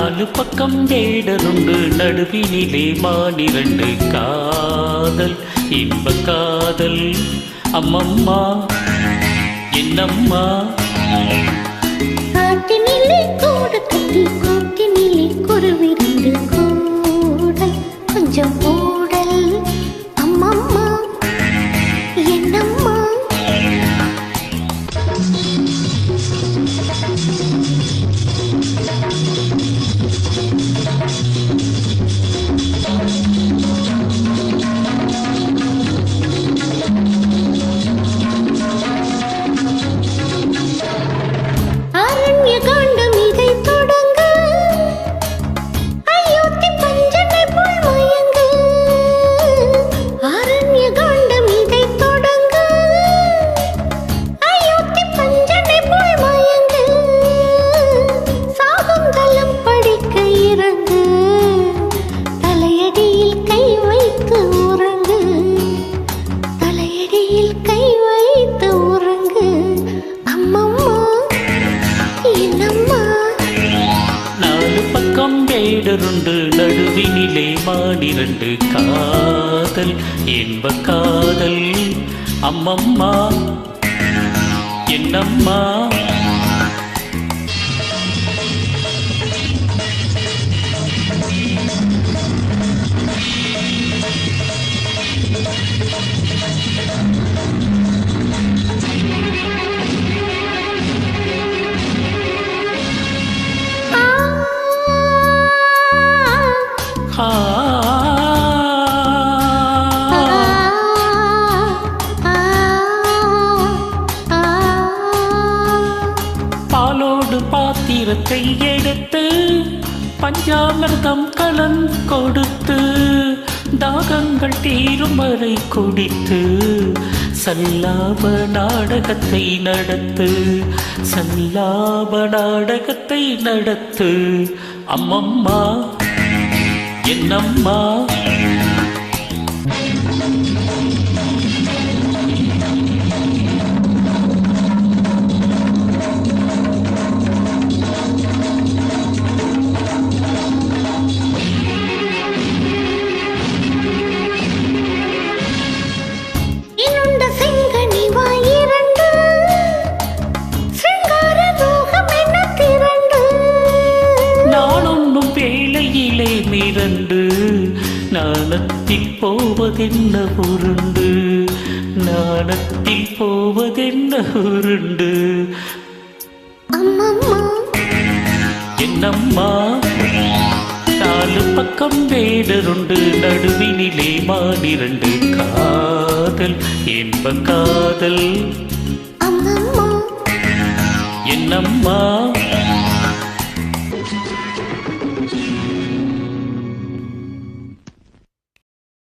நாலு பக்கம் வேடருண்டு நடுவினிலே மானிரண்டு காதல் இன்ப காதல். அம்மம்மா என்னம்மா? வேடருண்டு நடுவினிலே மானிரண்டு காதல் என்ப காதல் அம்மம்மா என்னம்மா பாலோடு பாத்திரத்தை எடுத்து பஞ்சாமிர்தம் கலன் கொடுத்து தாகங்கள் தீரும் வரை குடித்து சல்லாப நாடகத்தை நடத்து சல்லாப நாடகத்தை நடத்து. அம்மம்மா என்னம்மா? மிரண்டு நாணத்தில் போவதென்ன உருண்டு? நாணத்தில் போவதென்ன உருண்டு? என்னம்மா? நாலு பக்கம் வேடருண்டு நடுவினிலே மானிரண்டு. காதல் என்ப காதல். என்னம்மா?